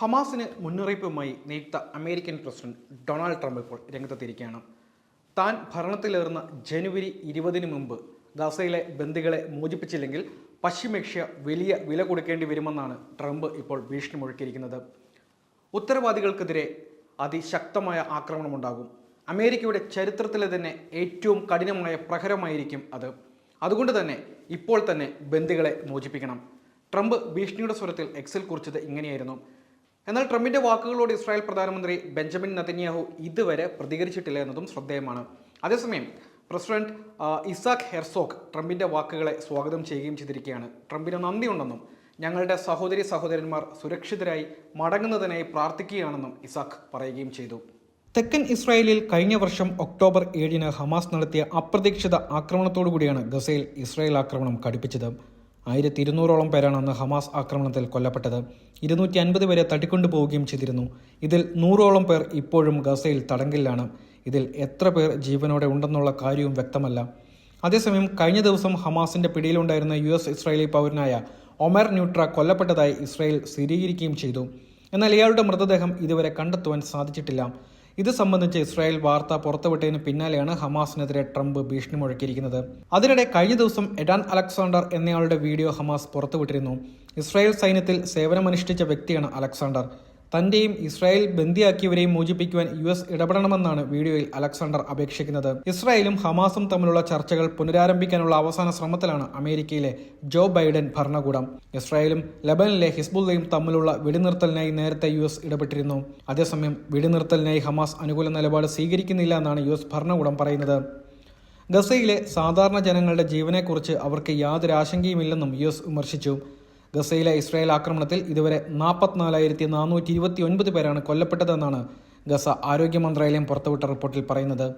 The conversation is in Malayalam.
ഹമാസിന് മുന്നറിയിപ്പുമായി നിയുക്ത അമേരിക്കൻ പ്രസിഡന്റ് ഡൊണാൾഡ് ട്രംപ് ഇപ്പോൾ രംഗത്തെത്തിയിരിക്കുകയാണ്. താൻ ഭരണത്തിലേറുന്ന ജനുവരി ഇരുപതിന് മുമ്പ് ഗസയിലെ ബന്ദികളെ മോചിപ്പിച്ചില്ലെങ്കിൽ പശ്ചിമേഷ്യ വലിയ വില കൊടുക്കേണ്ടി വരുമെന്നാണ് ട്രംപ് ഇപ്പോൾ ഭീഷണി മുഴക്കിയിരിക്കുന്നത് ഉത്തരവാദികൾക്കെതിരെ അതിശക്തമായ ആക്രമണമുണ്ടാകും. അമേരിക്കയുടെ ചരിത്രത്തിലെ തന്നെ ഏറ്റവും കഠിനമായ പ്രഹരമായിരിക്കും അത്. അതുകൊണ്ട് തന്നെ ഇപ്പോൾ തന്നെ ബന്ദികളെ മോചിപ്പിക്കണം. ട്രംപ് ഭീഷണിയുടെ സ്വരത്തിൽ എക്സിൽ കുറിച്ചത് ഇങ്ങനെയായിരുന്നു. എന്നാൽ ട്രംപിന്റെ വാക്കുകളോട് ഇസ്രായേൽ പ്രധാനമന്ത്രി ബെഞ്ചമിൻ നതന്യാഹു ഇതുവരെ പ്രതികരിച്ചിട്ടില്ല എന്നതും ശ്രദ്ധേയമാണ്. അതേസമയം പ്രസിഡന്റ് ഇസാഖ് ഹെർസോഗ് ട്രംപിന്റെ വാക്കുകളെ സ്വാഗതം ചെയ്യുകയും ചെയ്തിരിക്കുകയാണ്. ട്രംപിന് നന്ദിയുണ്ടെന്നും ഞങ്ങളുടെ സഹോദരി സഹോദരന്മാർ സുരക്ഷിതരായി മടങ്ങുന്നതിനായി പ്രാർത്ഥിക്കുകയാണെന്നും ഇസാഖ് പറയുകയും ചെയ്തു. തെക്കൻ ഇസ്രായേലിൽ കഴിഞ്ഞ വർഷം ഒക്ടോബർ ഏഴിന് ഹമാസ് നടത്തിയ അപ്രതീക്ഷിത ആക്രമണത്തോടുകൂടിയാണ് ഗസയിൽ ഇസ്രായേൽ ആക്രമണം കടുപ്പിച്ചത് ആയിരത്തി ഇരുന്നൂറോളം പേരാണ് അന്ന് ഹമാസ് ആക്രമണത്തിൽ കൊല്ലപ്പെട്ടത്. ഇരുന്നൂറ്റി അൻപത് പേരെ തട്ടിക്കൊണ്ടുപോവുകയും ചെയ്തിരുന്നു. ഇതിൽ നൂറോളം പേർ ഇപ്പോഴും ഗസയിൽ തടങ്കലിലാണ്. ഇതിൽ എത്ര പേർ ജീവനോടെ ഉണ്ടെന്നുള്ള കാര്യവും വ്യക്തമല്ല. അതേസമയം കഴിഞ്ഞ ദിവസം ഹമാസിന്റെ പിടിയിലുണ്ടായിരുന്ന യു എസ് ഇസ്രായേലി പൗരനായ ഒമർ ന്യൂട്ര കൊല്ലപ്പെട്ടതായി ഇസ്രായേൽ സ്ഥിരീകരിക്കുകയും ചെയ്തു. എന്നാൽ ഇയാളുടെ മൃതദേഹം ഇതുവരെ കണ്ടെത്തുവാൻ സാധിച്ചിട്ടില്ല. ഇത് സംബന്ധിച്ച് ഇസ്രായേൽ വാർത്ത പുറത്തുവിട്ടതിന് പിന്നാലെയാണ് ഹമാസിനെതിരെ ട്രംപ് ഭീഷണി മുഴക്കിയിരിക്കുന്നത്. അതിനിടെ കഴിഞ്ഞ ദിവസം എഡാൻ അലക്സാണ്ടർ എന്നയാളുടെ വീഡിയോ ഹമാസ് പുറത്തുവിട്ടിരുന്നു. ഇസ്രായേൽ സൈന്യത്തിൽ സേവനമനുഷ്ഠിച്ച വ്യക്തിയാണ് അലക്സാണ്ടർ. തന്റെയും ഇസ്രായേൽ ബന്ദിയാക്കിയവരെയും മോചിപ്പിക്കുവാൻ യു എസ് ഇടപെടണമെന്നാണ് വീഡിയോയിൽ അലക്സാണ്ടർ അപേക്ഷിക്കുന്നത്. ഇസ്രായേലും ഹമാസും തമ്മിലുള്ള ചർച്ചകൾ പുനരാരംഭിക്കാനുള്ള അവസാന ശ്രമത്തിലാണ് അമേരിക്കയിലെ ജോ ബൈഡൻ ഭരണകൂടം. ഇസ്രായേലും ലബനിലെ ഹിസ്ബുള്ളയും തമ്മിലുള്ള വെടിനിർത്തലിനായി നേരത്തെ യു എസ് ഇടപെട്ടിരുന്നു. അതേസമയം വെടിനിർത്തലിനായി ഹമാസ് അനുകൂല നിലപാട് സ്വീകരിക്കുന്നില്ല എന്നാണ് യു എസ് ഭരണകൂടം പറയുന്നത്. ഗസയിലെ സാധാരണ ജനങ്ങളുടെ ജീവനെക്കുറിച്ച് അവർക്ക് യാതൊരു ആശങ്കയുമില്ലെന്നും യു എസ് വിമർശിച്ചു. ഗസയിലെ ഇസ്രായേൽ ആക്രമണത്തിൽ ഇതുവരെ നാൽപ്പത്തിനാലായിരത്തി നാനൂറ്റി ഇരുപത്തി ഒൻപത് പേരാണ് കൊല്ലപ്പെട്ടതെന്നാണ് ഗസ ആരോഗ്യ മന്ത്രാലയം പുറത്തുവിട്ട റിപ്പോർട്ടിൽ പറയുന്നത്.